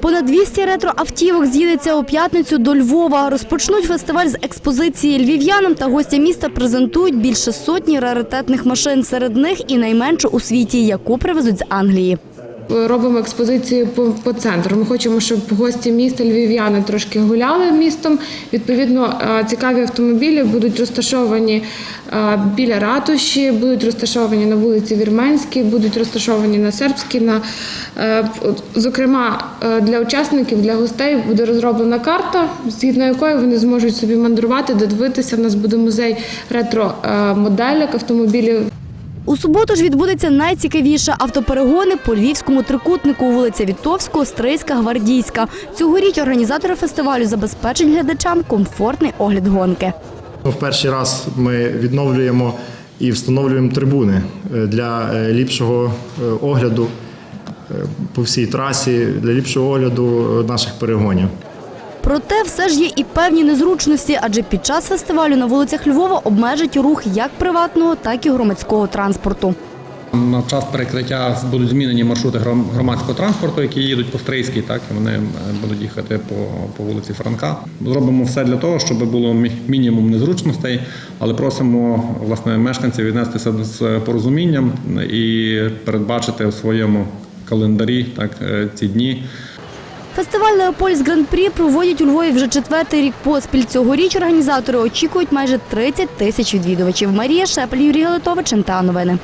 Понад 200 ретроавтівок з'їдеться у п'ятницю до Львова. Розпочнуть фестиваль з експозиції львів'янам та гостя міста презентують більше сотні раритетних машин. Серед них і найменшу у світі, яку привезуть з Англії. Робимо експозицію по, по центру. Ми хочемо, щоб гості міста львів'яни трошки гуляли містом. Відповідно, е, цікаві автомобілі будуть розташовані е, біля ратуші, будуть розташовані на вулиці Вірменській, будуть розташовані на Сербській. На, е, зокрема, для учасників, для гостей буде розроблена карта, згідно якої вони зможуть собі мандрувати, додивитися. У нас буде музей ретро-моделек автомобілів. У суботу ж відбудеться найцікавіше автоперегони по львівському трикутнику вулиця Вітовського, Стрийська, Гвардійська. Цьогоріч організатори фестивалю забезпечать глядачам комфортний огляд гонки. В перший раз ми відновлюємо і встановлюємо трибуни е, для е, ліпшого е, огляду по всій трасі, для ліпшого огляду наших перегонів. Проте все ж є і певні незручності, адже під час фестивалю на вулицях Львова обмежать рух як приватного, так і громадського транспорту. На час перекриття будуть змінені маршрути громадського транспорту, які їдуть по Стрийській, так і вони е, будуть їхати по, по вулиці Франка. Зробимо все для того, щоб було мінімум незручностей, але просимо власне мешканців віднестися з порозумінням і передбачити у своєму календарі так е, ці дні. Фестиваль Леопольс Гран-прі проводять у Львові вже четвертий рік поспіль. Цьогоріч організатори очікують майже 30 тисяч відвідувачів. Марія Шепель, Юрій Галитович, НТА Новини.